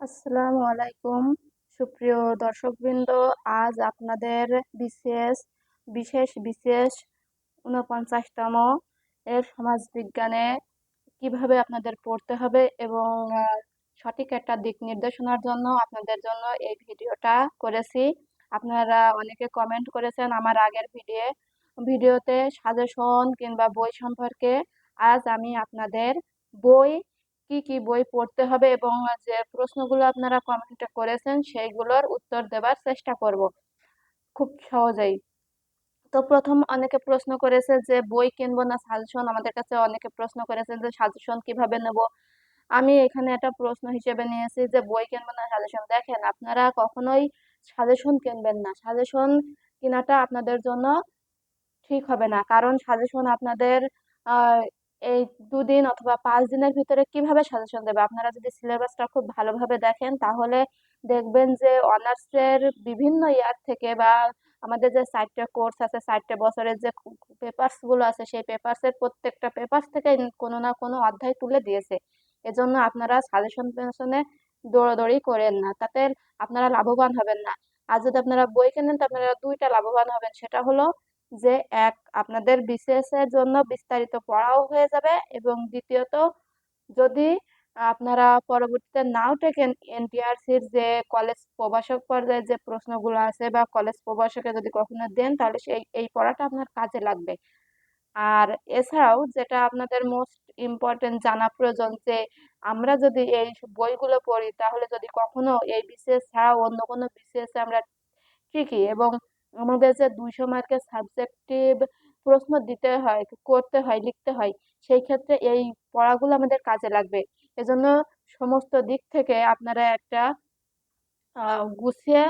আসসালামু আলাইকুম। সুপ্রিয় দর্শকবৃন্দ, আজ আপনাদের বিশেষ বিশেষ বিশেষ ঊনপঞ্চাশতম এর সমাজবিজ্ঞানে কীভাবে আপনাদের পড়তে হবে এবং সঠিক একটা দিক নির্দেশনার জন্য আপনাদের জন্য এই ভিডিওটা করেছি। আপনারা অনেকে কমেন্ট করেছেন আমার আগের ভিডিও, ভিডিওতে সাজেশন কিংবা বই সম্পর্কে। আজ আমি আপনাদের বই কি কি বই পড়তে হবে এবং যে প্রশ্নগুলো আপনারা কমেন্টে করেছেন সেইগুলোর উত্তর দেবার চেষ্টা করব খুব সহজেই। তো প্রথম অনেকে প্রশ্ন করেছে যে বই কিনবো না সাজেশন আমাদের কাছে অনেকে প্রশ্ন করেছেন যে সাজেশন কীভাবে নেব? আমি এখানে একটা প্রশ্ন হিসেবে নিয়েছি যে বই কিনবো না সাজেশন দেখেন, আপনারা কখনোই সাজেশন কিনবেন না। সাজেশন কেনাটা আপনাদের জন্য ঠিক হবে না। কারণ সাজেশন আপনাদের এই দুদিন অথবা পাঁচ দিনের ভিতরে কীভাবে সাজেশন দেবে? আপনারা যদি সিলেবাসটা খুব ভালোভাবে দেখেন, তাহলে দেখবেন যে অনার্সের বিভিন্ন ইয়ার থেকে বা আমাদের যে সাইটটা কোর্স আছে সাইটটা বছরের যে পেপারসগুলো আছে, সেই পেপারসের প্রত্যেকটা পেপারস থেকে কোনো না কোনো অধ্যায় তুলে দিয়েছে। এজন্য আপনারা সাজেশন পেনশনে দৌড়াদৌড়ি করেন না, তাতে আপনারা লাভবান হবেন না। আর যদি আপনারা বই কেনেন, তো আপনারা দুইটা লাভবান হবেন। সেটা হলো যে এক, আপনাদের এর জন্য বিস্তারিত পড়াও হয়ে যাবে এবং দ্বিতীয়ত, যদি আপনারা পরবর্তীতে নাও টেকেন এনটিআরসির যে কলেজ প্রবাসক পর্যায়ে যে প্রশ্নগুলো আছে বা কলেজ প্রবাসকে যদি কখনো দেন, তাহলে সেই, এই পড়াটা আপনার কাজে লাগবে। আর এছাড়াও যেটা আপনাদের মোস্ট ইম্পর্টেন্ট জানা প্রয়োজন যে, আমরা যদি এই বইগুলো পড়ি, তাহলে যদি কখনো এই বিসিএস ছাড়াও অন্য কোনো বিসিএস আমরা ঠিকই এবং আমাদের যে দুইশো মার্কের সাবজেক্টিভ প্রশ্ন দিতে হয়, করতে হয়, লিখতে হয়। সেই ক্ষেত্রে এই পড়াগুলো আমাদের কাজে লাগবে। এজন্য সমস্ত দিক থেকে আপনারা একটা গুছিয়ে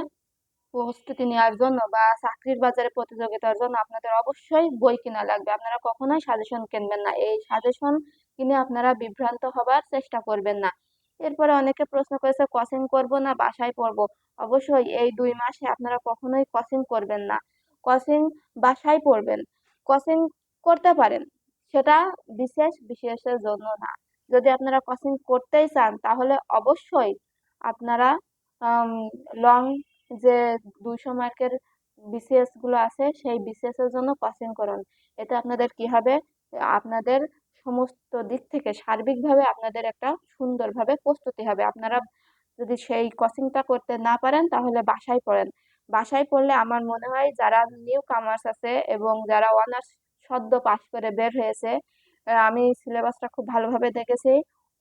প্রস্তুতি নেওয়ার জন্য বা চাকরির বাজারে প্রতিযোগিতার জন্য আপনাদের অবশ্যই বই কিনা লাগবে। আপনারা কখনোই সাজেশন কিনবেন না। এই সাজেশন কিনে আপনারা বিভ্রান্ত হবার চেষ্টা করবেন না। এরপরে অনেকে প্রশ্ন করেছে কসিং করব না, বাসায় পড়ব? অবশ্যই এই দুই মাসে আপনারা কখনোই কসিং করবেন না। কসিং বাসায় পড়বেন। কসিং করতে পারেন, সেটা বিশেষ বিশেষের জন্য না। যদি আপনারা কসিং করতেই চান, তাহলে অবশ্যই আপনারা লং যে দুইশো মার্কের বিসিএসগুলো আছে, সেই বিসিএস এর জন্য কসিং করুন। এতে আপনাদের কি হবে? আপনাদের সমস্ত দিক থেকে সার্বিকভাবে আপনাদের একটা সুন্দরভাবে প্রস্তুতি হবে। আপনারা যদি সেই কোচিংটা করতে না পারেন, তাহলে বাসায় পড়েন। বাসায় পড়লে আমার মনে হয় যারা নিউ কামার্স আছে এবং যারা অনার্স সদ্য পাশ করে বের হয়েছে আমি সিলেবাসটা খুব ভালোভাবে দেখেছি।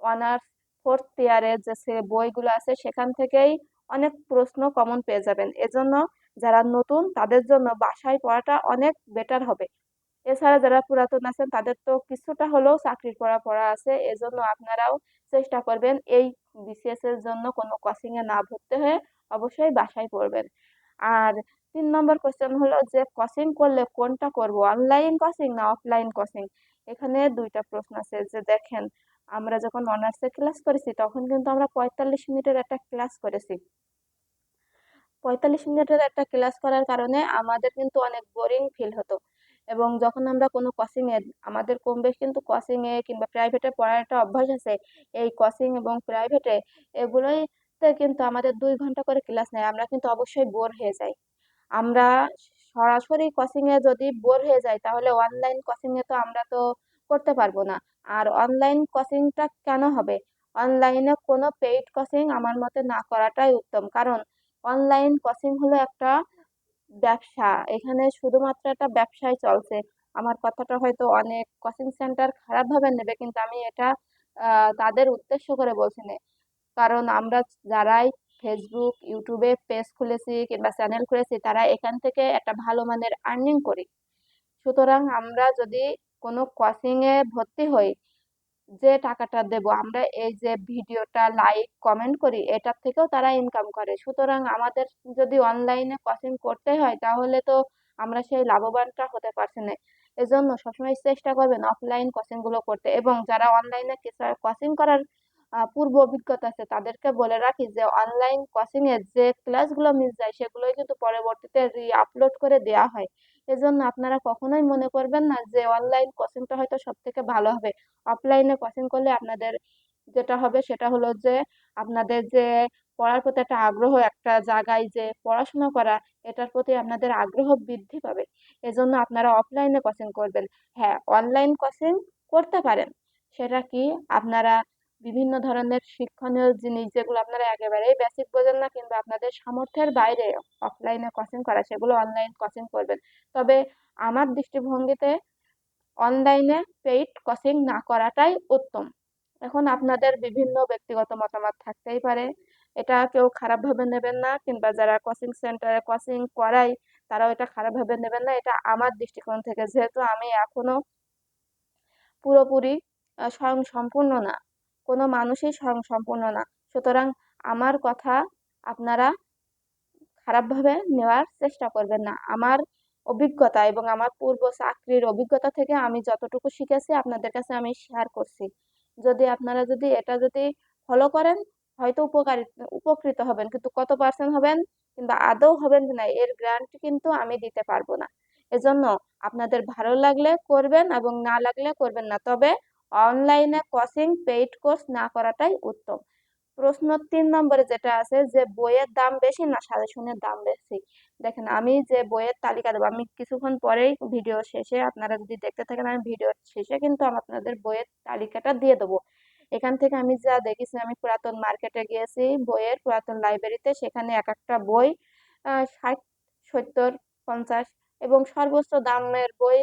অনার্স ফোর্থ ইয়ারের যে বইগুলো আছে, সেখান থেকেই অনেক প্রশ্ন কমন পেয়ে যাবেন। এজন্য যারা নতুন, তাদের জন্য বাসায় পড়াটা অনেক বেটার হবে। এছাড়া যারা পুরাতন আছেন, তাদের তো কিছুটা হলেও চাকরির পড়া পড়া আছে। এজন্য আপনারাও চেষ্টা করবেন এই বিসিএস এর জন্য কোনো কোচিং এ না ভর্তি হয়ে অবশ্যই বাসায় পড়বেন। আর তিন নম্বর কোশ্চেন হলো যে কোচিং করলে কোনটা করব? অনলাইন কোচিং না অফলাইন কোচিং এখানে দুইটা প্রশ্ন আছে যে, দেখেন, আমরা যখন অনার্সে ক্লাস করেছি, তখন কিন্তু আমরা পঁয়তাল্লিশ মিনিটের একটা ক্লাস করেছি। পঁয়তাল্লিশ মিনিটের একটা ক্লাস করার কারণে আমাদের কিন্তু অনেক বোরিং ফিল হতো। এবং যখন আমরা কোনো কোচিংয়ে আমাদের কম বেশ কিন্তু কোচিংয়ে কিংবা প্রাইভেটে পড়ার একটা অভ্যাস আছে, এই কোচিং এবং প্রাইভেটে এগুলোইতে কিন্তু আমাদের দুই ঘণ্টা করে ক্লাস নেয়। আমরা কিন্তু অবশ্যই বোর হয়ে যাই। আমরা সরাসরি কোচিংয়ে যদি বোর হয়ে যাই, তাহলে অনলাইন কোচিংয়ে তো আমরা তো করতে পারব না। আর অনলাইন কোচিংটা কেন হবে? অনলাইনে কোনো পেইড কোচিং আমার মতে না করাটাই উত্তম। কারণ অনলাইন কোচিং হলো একটা ব্যবসা। এখানে শুধুমাত্র একটা ব্যবসায় চলছে। আমার কথাটা হয়তো অনেক কোচিং সেন্টার খারাপভাবে নেবে, কিন্তু আমি এটা তাদের উদ্দেশ্য করে বলছি না। কারণ আমরা যারাই ফেসবুক ইউটিউবে পেজ খুলেছি কিংবা চ্যানেল খুলেছি, তারা এখান থেকে একটা ভালো মানের আর্নিং করি। সুতরাং আমরা যদি কোনো কোচিংয়ে ভর্তি হই যে টাকাটা দেব, আমরা এই যে ভিডিওটা লাইক কমেন্ট করি, এটার থেকেও তারা ইনকাম করে। সুতরাং আমাদের যদি অনলাইনে কোচিং করতে হয়, তাহলে তো আমরা সেই লাভবানটা হতে পারছি না। এজন্য সবসময় চেষ্টা করবেন অফলাইন কোচিংগুলো করতে। এবং যারা অনলাইনে কোচিং করার পূর্ব অভিজ্ঞতা আছে, তাদেরকে বলে রাখি যে অনলাইন কোচিং এর যে ক্লাসগুলো মিস যায়, সেগুলোই কিন্তু পরবর্তীতে রি আপলোড করে দেওয়া হয়। এজন্য আপনারা কখনোই মনে করবেন না যে অনলাইন কোচিংটা হয়তো সব থেকে ভালো হবে। অফলাইনে কোচিং করলে আপনাদের যেটা হবে সেটা হলো যে আপনাদের যে পড়ার প্রতি একটা আগ্রহ একটা জায়গায় যে পড়াশোনা করা, এটার প্রতি আপনাদের আগ্রহ বৃদ্ধি পাবে। এজন্য আপনারা অফলাইনে কোচিং করবেন। হ্যাঁ অনলাইন কোচিং করতে পারেন। সেটা কি? আপনারা বিভিন্ন ধরনের শিক্ষণীয় জিনিস যেগুলো আপনারা একেবারেই বেসিক বোঝেন না কিংবা আপনাদের সামর্থ্যের বাইরে অফলাইনে কোচিং করা, সেগুলো অনলাইন কোচিং করবেন। তবে আমার দৃষ্টিভঙ্গিতে অনলাইনে পেইড কোচিং না করাটাই উত্তম। এখন আপনাদের বিভিন্ন ব্যক্তিগত মতামত থাকতেই পারে। এটা কেউ খারাপভাবে নেবেন না কিংবা যারা কোচিং সেন্টারে কোচিং করাই তারাও এটা খারাপভাবে নেবেন না। এটা আমার দৃষ্টিকোণ থেকে, যেহেতু আমি এখনও পুরোপুরি স্বয়ং সম্পূর্ণ না। কোনো মানুষই সম্পূর্ণ না। সুতরাং আমার কথা আপনারা খারাপভাবে নেওয়ার চেষ্টা করবেন না। আমার অভিজ্ঞতা এবং আমার পূর্ব চাকরির অভিজ্ঞতা থেকে আমি যতটুকু শিখেছি, আপনাদের কাছে আমি শেয়ার করছি। যদি আপনারা যদি এটা যদি ফলো করেন, হয়তো উপকারী উপকৃত হবেন, কিন্তু কত পার্সেন্ট হবেন কিংবা আদৌ হবেন কিনা, এর গ্যারান্টি কিন্তু আমি দিতে পারব না। এজন্য আপনাদের ভালো লাগলে করবেন এবং না লাগলে করবেন না। তবে অনলাইনে কোচিং পেইড কোর্স না করাটাই উত্তম। প্রশ্ন তিন নম্বরে যেটা আছে যে, বইয়ের দাম বেশি না সাজেশনের দাম বেশি? দেখেন, আমি যে বইয়ের তালিকা দেবো, আমি কিছুক্ষণ পরেই ভিডিও শেষে আপনারা যদি দেখতে থাকেন, আমি ভিডিও শেষে কিন্তু আপনাদের বইয়ের তালিকাটা দিয়ে দেবো। এখান থেকে আমি যা দেখেছি, আমি পুরাতন মার্কেটে গিয়েছি, বইয়ের পুরাতন লাইব্রেরিতে সেখানে এক একটা বই ষাট, সত্তর, পঞ্চাশ এবং সর্বোচ্চ দামের বই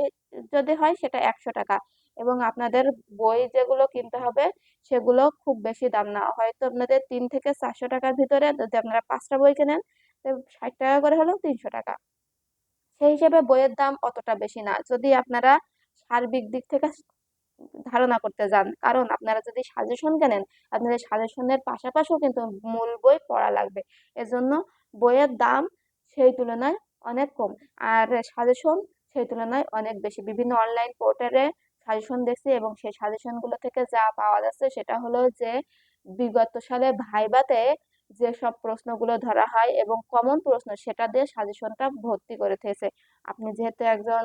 যদি হয় সেটা একশো টাকা। এবং আপনাদের বই যেগুলো কিনতে হবে, সেগুলো খুব বেশি দাম না। হয়তো আপনাদের তিন থেকে চারশো টাকার ভিতরে যদি আপনারা পাঁচটা বই কেনেন ষাট টাকা করে হলেও তিনশো টাকা। সেই হিসেবে বইয়ের দাম অতটা বেশি না। যদি আপনারা সার্বিক দিক থেকে ধারণা করতে যান, কারণ আপনারা যদি সাজেশন কেনেন, আপনাদের সাজেশনের পাশাপাশিও কিন্তু মূল বই পড়া লাগবে। এজন্য বইয়ের দাম সেই তুলনায় অনেক কম। আর সাজেশন সেই তুলনায় অনেক বেশি। বিভিন্ন অনলাইন পোর্টালে সাজেশন দেখছি এবং সেই সাজেশনগুলো থেকে যা পাওয়া যাচ্ছে সেটা হলো যে, বিগত সালে ভাইবাতে যেসব প্রশ্নগুলো ধরা হয় এবং কমন প্রশ্ন সেটা দিয়ে সাজেশনটা ভর্তি করে থেকেছে আপনি যেহেতু একজন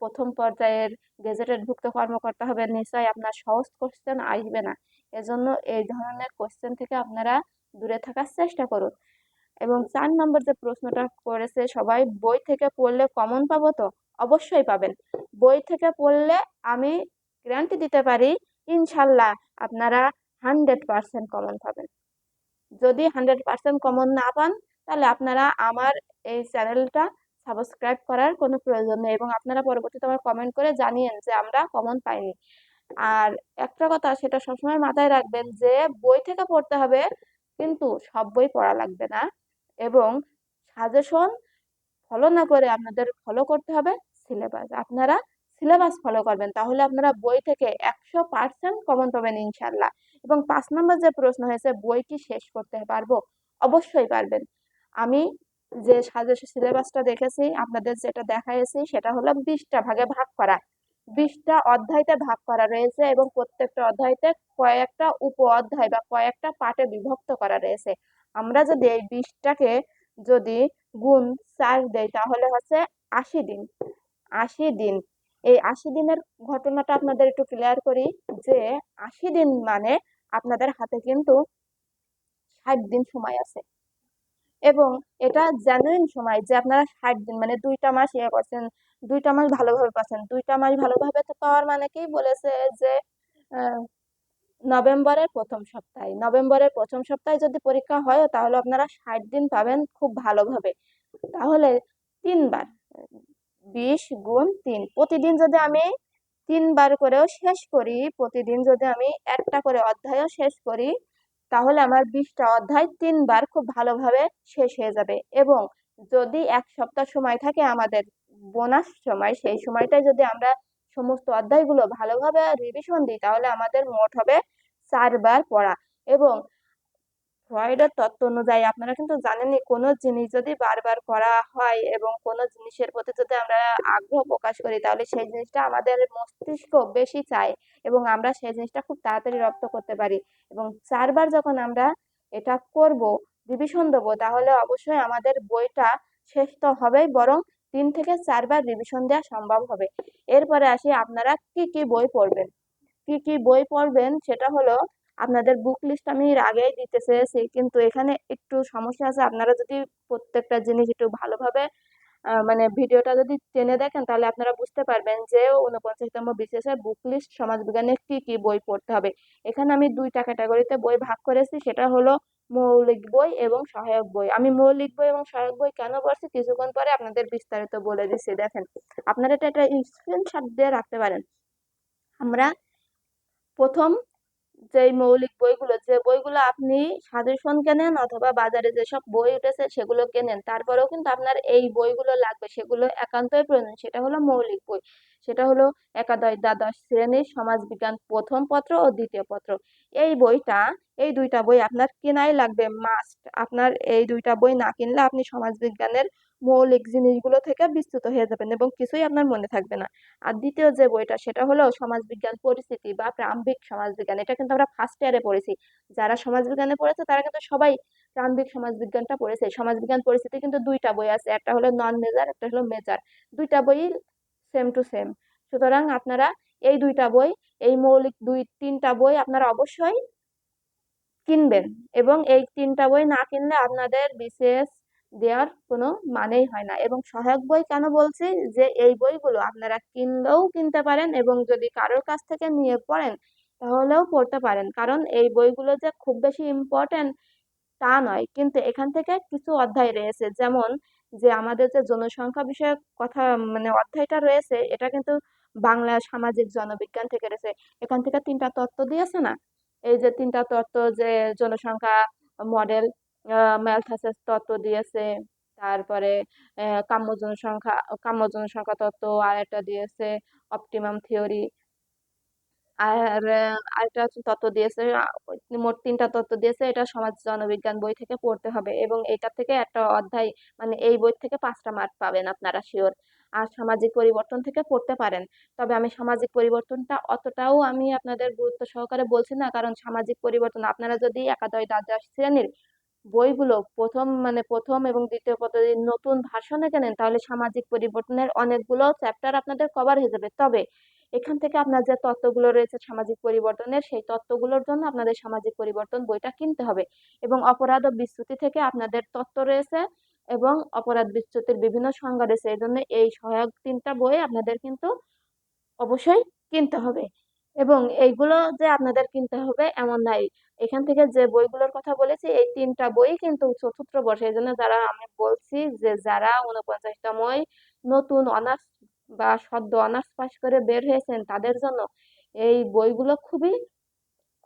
প্রথম পর্যায়ের গেজেটেড ভুক্ত কর্মকর্তা হবে নিশ্চয়ই আপনার সহজ কোশ্চেন আসবে না। এজন্য এই ধরনের কোশ্চেন থেকে আপনারা দূরে থাকার চেষ্টা করুন। এবং চার নম্বর যে প্রশ্নটা করেছে, সবাই বই থেকে পড়লে কমন পাবো তো? অবশ্যই পাবেন। বই থেকে পড়লে আমি গ্যারান্টি দিতে পারি, ইনশাল্লাহ আপনারা হান্ড্রেড পারসেন্ট কমন পাবেন। যদি হান্ড্রেড পারসেন্ট কমন না পান, তাহলে আপনারা আমার এই চ্যানেলটা সাবস্ক্রাইব করার কোনো প্রয়োজন নেই এবং আপনারা পরবর্তীতে আমার কমেন্ট করে জানিয়েন যে আমরা কমন পাইনি। আর একটা কথা সেটা সবসময় মাথায় রাখবেন যে বই থেকে পড়তে হবে, কিন্তু সব বই পড়া লাগবে না এবং সাজেশন ফলো না করে আপনাদের ফলো করতে হবে। সিলেবাস আপনারা সিলেবাস ফলো করবেন, তাহলে আপনারা বই থেকে একশো পার্সেন্ট কমন পাবেন ইনশাল্লাহ। এবং পাঁচ নম্বর যে প্রশ্ন হয়েছে, বই কি শেষ করতে পারব? অবশ্যই পারবেন। আমি যে সাজেশন সিলেবাসটা দেখেছি, আপনাদের যেটা দেখাইছি, সেটা হলো বিশটা ভাগে ভাগ করা। বিশটা অধ্যায়তে ভাগ করা রয়েছে এবং প্রত্যেকটা অধ্যায়তে কয়েকটা উপ অধ্যায় বা কয়েকটা পার্টে বিভক্ত করা রয়েছে। আমরা যদি এই বিশটাকে যদি গুণ চার দেয় তাহলে হচ্ছে আশি দিন। আশি দিন। এই আশি দিনের ঘটনাটা আপনাদের একটু ক্লিয়ার করি যে, আশি দিন মানে আপনাদের হাতে কিন্তু ষাট দিন সময় আছে। এবং এটা জেনুইন সময় যে আপনারা ষাট দিন মানে দুইটা মাস ইয়ে করছেন, দুইটা মাস ভালোভাবে পাচ্ছেন, দুইটা মাস ভালোভাবে পাওয়ার মানে কি বলেছে যে নভেম্বরের প্রথম সপ্তাহে। নভেম্বরের প্রথম সপ্তাহে যদি পরীক্ষা হয়, তাহলে আপনারা ষাট দিন পাবেন খুব ভালোভাবে। তাহলে তিনবার বিশ গুণ তিন। প্রতিদিন যদি আমি তিনবার করেও শেষ করি, প্রতিদিন যদি আমি একটা করে অধ্যায়ও শেষ করি, তাহলে আমার বিশটা অধ্যায় তিনবার খুব ভালোভাবে শেষ হয়ে যাবে। এবং যদি এক সপ্তাহ সময় থাকে আমাদের, বোনাস সময়, সেই সময়টায় যদি আমরা সমস্ত অধ্যায়গুলো ভালোভাবে রিভিশন দিই, তাহলে আমাদের মোট হবে চারবার পড়া। এবং ফ্রয়েডের তত্ত্ব অনুযায়ী আপনারা কিন্তু জানেনই কোনো জিনিস যদি বারবার করা হয় এবং কোনো জিনিসের প্রতি যদি আমরা আগ্রহ প্রকাশ করি, তাহলে সেই জিনিসটা আমাদের মস্তিষ্ক বেশি চায় এবং আমরা সেই জিনিসটা খুব তাড়াতাড়ি রপ্ত করতে পারি। এবং চারবার যখন আমরা এটা করব রিভিশন দেবো, তাহলে অবশ্যই আমাদের বইটা শেষ তো হবেই, বরং তিন থেকে চারবার রিভিশন দেওয়া সম্ভব হবে। এরপরে আসি আপনারা কি কি বই পড়বেন? কি কি বই পড়বেন? সেটা হলো আপনাদের বুক লিস্ট আমি এর আগেই দিতে চেয়েছি, কিন্তু এখানে একটু সমস্যা আছে। আপনারা যদি প্রত্যেকটা জিনিস একটু ভালোভাবে মানে ভিডিওটা যদি টেনে দেখেন, তাহলে আপনারা বুঝতে পারবেন যে উনপঞ্চাশতম বিশেষে বুক লিস্ট সমাজবিজ্ঞানের কি কি বই পড়তে হবে। এখানে আমি দুইটা ক্যাটাগরিতে বই ভাগ করেছি, সেটা হলো মৌলিক বই এবং সহায়ক বই। আমি মৌলিক বই এবং সহায়ক বই কেন পড়ছি কিছুক্ষণ পরে আপনাদের বিস্তারিত বলে দিচ্ছি। দেখেন, আপনারা এটা একটা স্ক্রিনশট দিয়ে রাখতে পারেন। আমরা প্রথম যেই মৌলিক বইগুলো, যে বইগুলো আপনি সাজেশন কেনেন অথবা বাজারে যেসব বই উঠেছে সেগুলো কেনেন তারপরেও কিন্তু আপনার এই বইগুলো লাগবে, সেগুলো একান্তই প্রয়োজন। সেটা হলো মৌলিক বই। সেটা হলো একাদশ, দ্বাদশ শ্রেণির সমাজবিজ্ঞান প্রথম পত্র ও দ্বিতীয় পত্র। এই বইটা এই দুইটা বই আপনার কেনাই লাগবে মাস্ট আপনার এই দুইটা বই না কিনলে আপনি সমাজবিজ্ঞানের মৌলিক জিনিসগুলো থেকে বিস্তৃত হয়ে যাবেন এবং কিছুই আপনার মনে থাকবে না। আর দ্বিতীয় যে বইটা, সেটা হলো সমাজবিজ্ঞান, পরিস্থিতি বা প্রারম্ভিক সমাজবিজ্ঞান। এটা কিন্তু আমরা ফার্স্ট ইয়ারে পড়েছি। যারা সমাজবিজ্ঞানে পড়েছে, তারা কিন্তু সবাই প্রারম্ভিক সমাজবিজ্ঞানটা পড়েছে। সমাজবিজ্ঞান, পরিস্থিতি কিন্তু দুইটা বই আছে। একটা হলো নন মেজার একটা হলো মেজার দুইটা বই সেম টু সেম সুতরাং আপনারা এই দুইটা বই, এই মৌলিক দুই, তিনটা বই আপনারা অবশ্যই কিনবেন। এবং এই তিনটা বই না কিনলে আপনাদের বিশেষ দেওয়ার কোনো মানেই হয় না। এবং সহায়ক বই কেন বলছি? যে এই বইগুলো আপনারা কিনলেও কিনতে পারেন এবং যদি কারোর কাছ থেকে নিয়ে পড়েন তাহলেও পড়তে পারেন। কারণ এই বইগুলো যে খুব বেশি ইম্পর্ট্যান্ট তা নয়। কিন্তু এখান থেকে কিছু অধ্যায় রয়েছে। যেমন যে আমাদের যে জনসংখ্যা বিষয়ক কথা মানে অধ্যায়টা রয়েছে এটা কিন্তু বাংলা সামাজিক জনবিজ্ঞান থেকে রয়েছে। এখান থেকে তিনটা তত্ত্ব দিয়েছে না? এই যে তিনটা তত্ত্ব যে জনসংখ্যা মডেল ম্যালথাসের তত্ত্ব দিয়েছে, তারপরে কাম্য জনসংখ্যা কাম্য জনসংখ্যা তত্ত্ব আর একটা দিয়েছে অপটিমাম থিওরি আর আরেকটা তত্ত্ব দিয়েছে মোট তিনটা তত্ত্ব দিয়েছে, এটা সমাজ জনবিজ্ঞান বই থেকে পড়তে হবে এবং এটা থেকে একটা অধ্যায় মানে এই বই থেকে পাঁচটা মার্ক পাবেন আপনারা শিওর আর সামাজিক পরিবর্তন থেকে পড়তে পারেন। তবে আমি সামাজিক পরিবর্তনটা অতটাও আমি আপনাদের গুরুত্ব সহকারে বলছি না। কারণ সামাজিক পরিবর্তন, আপনারা যদি একাদশ দ্বাদশ শ্রেণির বইগুলো প্রথম মানে প্রথম এবং দ্বিতীয় পদ্ধতির নতুন ভাষণে কেনেন, তাহলে সামাজিক পরিবর্তনের অনেকগুলো চ্যাপ্টার আপনাদের কভার হয়ে যাবে। তবে এখান থেকে আপনার যে তত্ত্বগুলো রয়েছে সামাজিক পরিবর্তনের, সেই তত্ত্বগুলোর জন্য আপনাদের সামাজিক পরিবর্তন বইটা কিনতে হবে এবং অপরাধ ও বিস্তৃতি থেকে আপনাদের তত্ত্ব রয়েছে। এবং অপরাধ বিচ্যুতির বিভিন্ন সংজ্ঞা রয়েছে। এই জন্য এই সহায়ক তিনটা বই আপনাদের কিন্তু অবশ্যই কিনতে হবে। এবং এইগুলো যে আপনাদের কিনতে হবে এমন নাই। এখান থেকে যে বইগুলোর কথা বলেছি, এই তিনটা বই কিন্তু চতুর্থ বর্ষে। এই জন্য যারা আমি বলছি যে যারা উনপঞ্চাশতম নতুন অনার্স বা সদ্য অনার্স পাশ করে বের হয়েছেন, তাদের জন্য এই বইগুলো খুবই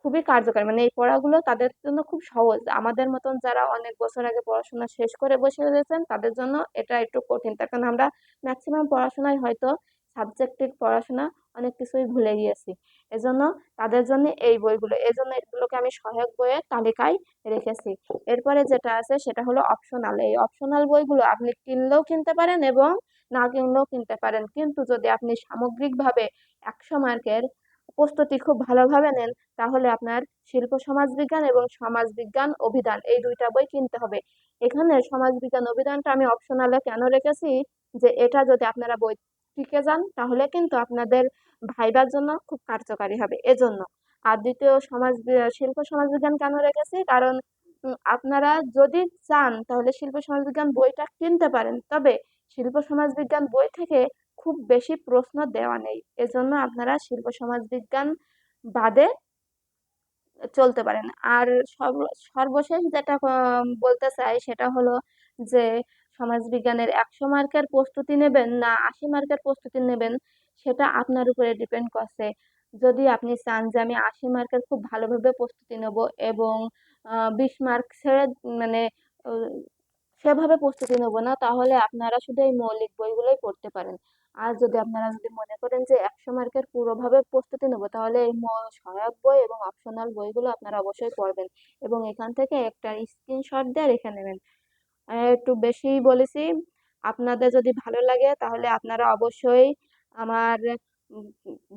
খুবই কার্যকরী। মানে এই পড়াগুলো তাদের জন্য খুব সহজ। আমাদের মতন যারা অনেক বছর আগে পড়াশোনা শেষ করে বসে রয়েছেন, তাদের জন্য এটা একটু কঠিন। তার কারণ আমরা ম্যাক্সিমাম পড়াশোনায় হয়তো সাবজেক্টের পড়াশোনা অনেক কিছুই ভুলে গিয়েছি। এজন্য তাদের জন্য এই বইগুলো এই জন্য এগুলোকে আমি সহায়ক বইয়ের তালিকায় রেখেছি। এরপরে যেটা আছে সেটা হলো অপশনাল এই অপশনাল বইগুলো আপনি কিনলেও কিনতে পারেন এবং না কিনলেও কিনতে পারেন। কিন্তু যদি আপনি সামগ্রিকভাবে একশো মার্কের প্রস্তুতি খুব ভালোভাবে নেন, তাহলে আপনার শিল্প, সমাজবিজ্ঞান এবং সমাজবিজ্ঞান অভিধান এই দুইটা বই কিনতে হবে। এখানে সমাজবিজ্ঞান অভিধানটা আমি অপশনালে কেন রেখেছি? যে এটা যদি আপনারা বই শিখে যান, তাহলে কিন্তু আপনাদের ভাইবার জন্য খুব কার্যকারী হবে। এজন্য আর দ্বিতীয় সমাজ, শিল্প, সমাজবিজ্ঞান কেন রেখেছি? কারণ আপনারা যদি চান, তাহলে শিল্প, সমাজবিজ্ঞান বইটা কিনতে পারেন। তবে শিল্প, সমাজবিজ্ঞান বই থেকে খুব বেশি প্রশ্ন দেওয়া নেই। এজন্য আপনারা শিল্প সমাজবিজ্ঞান বাদে চলতে পারেন। আর সর্বশেষ যেটা বলতে চাই সেটা হলো যে সমাজবিজ্ঞানের একশো মার্কের প্রস্তুতি নেবেন না আশি মার্কের প্রস্তুতি নেবেন, সেটা আপনার উপরে ডিপেন্ড করছে। যদি আপনি চান যে, আমি আশি মার্কের খুব ভালোভাবে প্রস্তুতি নেব এবং বিশ মার্ক ছেড়ে মানে সেভাবে প্রস্তুতি নেব না, তাহলে আপনারা শুধু এই মৌলিক বইগুলোই পড়তে পারেন। আর যদি আপনারা যদি মনে করেন যে একশো মার্কের পুরোভাবে প্রস্তুতি নেব, তাহলে এই সহায়ক বই এবং অপশনাল বইগুলো আপনারা অবশ্যই পড়বেন এবং এখান থেকে একটা স্ক্রিনশট দিয়ে রেখে নেবেন। একটু বেশি বলেছি, আপনাদের যদি ভালো লাগে তাহলে আপনারা অবশ্যই আমার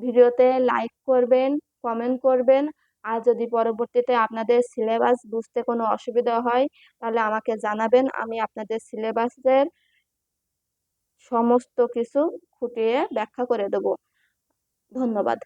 ভিডিওতে লাইক করবেন কমেন্ট করবেন। আর যদি পরবর্তীতে আপনাদের সিলেবাস বুঝতে কোনো অসুবিধা হয় তাহলে আমাকে জানাবেন, আমি আপনাদের সিলেবাসের সমস্ত কিছু খুঁটিয়ে ব্যাখ্যা করে দেব। ধন্যবাদ।